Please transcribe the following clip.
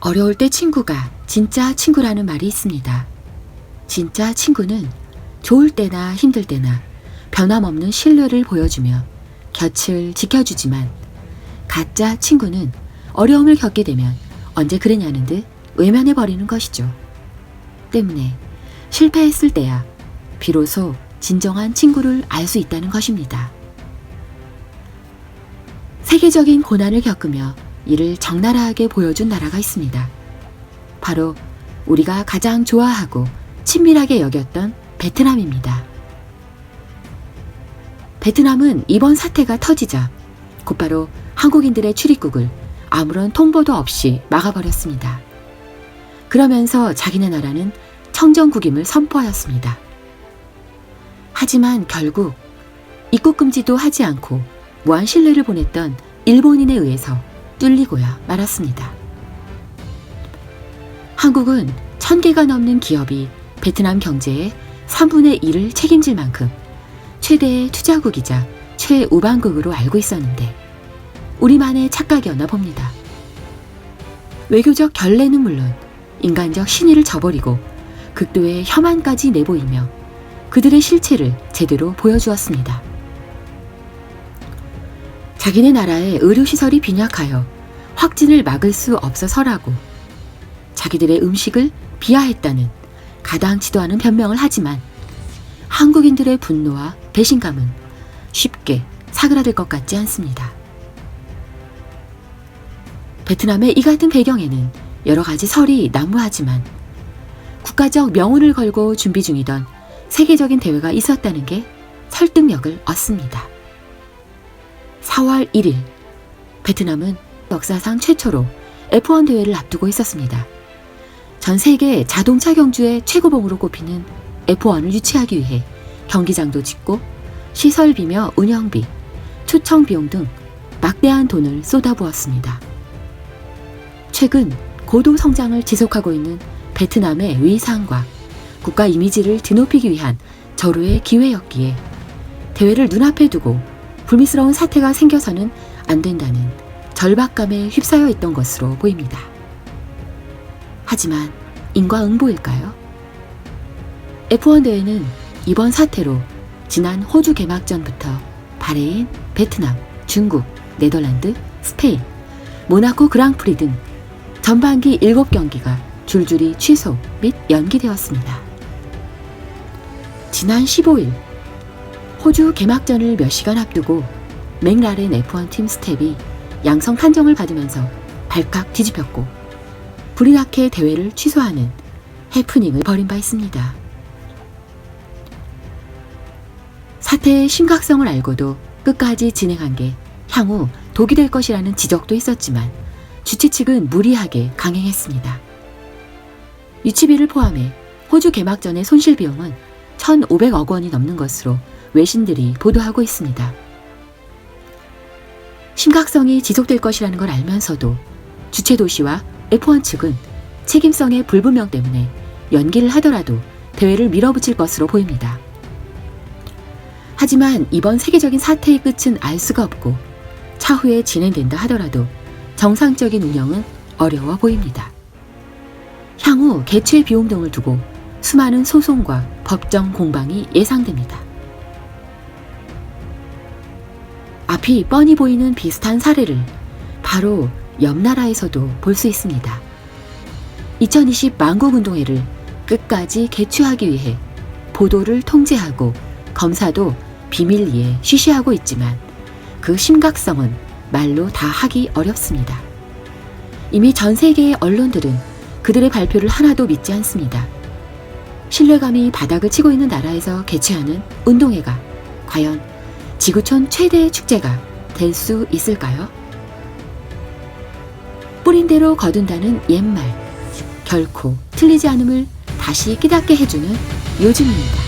어려울 때 친구가 진짜 친구라는 말이 있습니다. 진짜 친구는 좋을 때나 힘들 때나 변함없는 신뢰를 보여주며 곁을 지켜주지만 가짜 친구는 어려움을 겪게 되면 언제 그랬냐는 듯 외면해 버리는 것이죠. 때문에 실패했을 때야 비로소 진정한 친구를 알 수 있다는 것입니다. 세계적인 고난을 겪으며 이를 적나라하게 보여준 나라가 있습니다. 바로 우리가 가장 좋아하고 친밀하게 여겼던 베트남입니다. 베트남은 이번 사태가 터지자 곧바로 한국인들의 출입국을 아무런 통보도 없이 막아버렸습니다. 그러면서 자기네 나라는 청정국임을 선포하였습니다. 하지만 결국 입국 금지도 하지 않고 무한 신뢰를 보냈던 일본인에 의해서 뚫리고야 말았습니다. 한국은 천 개가 넘는 기업이 베트남 경제의 3분의 1을 책임질 만큼 최대의 투자국이자 최우방국으로 알고 있었는데 우리만의 착각이었나 봅니다. 외교적 결례는 물론 인간적 신의를 저버리고 극도의 혐한까지 내보이며 그들의 실체를 제대로 보여주었습니다. 자기네 나라의 의료시설이 빈약하여 확진을 막을 수 없어서라고 자기들의 음식을 비하했다는 가당치도 않은 변명을 하지만 한국인들의 분노와 배신감은 쉽게 사그라들 것 같지 않습니다. 베트남의 이 같은 배경에는 여러 가지 설이 난무하지만 국가적 명운을 걸고 준비 중이던 세계적인 대회가 있었다는 게 설득력을 얻습니다. 4월 1일 베트남은 역사상 최초로 F1 대회를 앞두고 있었습니다. 전 세계 자동차 경주의 최고봉으로 꼽히는 F1을 유치하기 위해 경기장도 짓고 시설비며 운영비, 초청 비용 등 막대한 돈을 쏟아부었습니다. 최근 고도 성장을 지속하고 있는 베트남의 위상과 국가 이미지를 드높이기 위한 절호의 기회였기에 대회를 눈앞에 두고 불미스러운 사태가 생겨서는 안 된다는 절박감에 휩싸여 있던 것으로 보입니다. 하지만 인과응보일까요? F1 대회는 이번 사태로 지난 호주 개막전부터 바레인, 베트남, 중국, 네덜란드, 스페인, 모나코 그랑프리 등 전반기 7경기가 줄줄이 취소 및 연기되었습니다. 지난 15일 호주 개막전을 몇 시간 앞두고 맥라렌 F1 팀 스텝이 양성 판정을 받으면서 발칵 뒤집혔고 불이 나게 대회를 취소하는 해프닝을 벌인 바 있습니다. 사태의 심각성을 알고도 끝까지 진행한 게 향후 독이 될 것이라는 지적도 있었지만 주최 측은 무리하게 강행했습니다. 유치비를 포함해 호주 개막전의 손실 비용은 1,500억 원이 넘는 것으로 외신들이 보도하고 있습니다. 심각성이 지속될 것이라는 걸 알면서도 주최 도시와 F1 측은 책임성의 불분명 때문에 연기를 하더라도 대회를 밀어붙일 것으로 보입니다. 하지만 이번 세계적인 사태의 끝은 알 수가 없고 차후에 진행된다 하더라도 정상적인 운영은 어려워 보입니다. 향후 개최 비용 등을 두고 수많은 소송과 법정 공방이 예상됩니다. 앞이 뻔히 보이는 비슷한 사례를 바로 옆 나라에서도 볼 수 있습니다. 2020 만국운동회를 끝까지 개최하기 위해 보도를 통제하고 검사도 비밀리에 쉬쉬하고 있지만 그 심각성은 말로 다 하기 어렵습니다. 이미 전 세계의 언론들은 그들의 발표를 하나도 믿지 않습니다. 신뢰감이 바닥을 치고 있는 나라에서 개최하는 운동회가 과연 지구촌 최대의 축제가 될 수 있을까요? 뿌린 대로 거둔다는 옛말, 결코 틀리지 않음을 다시 깨닫게 해주는 요즘입니다.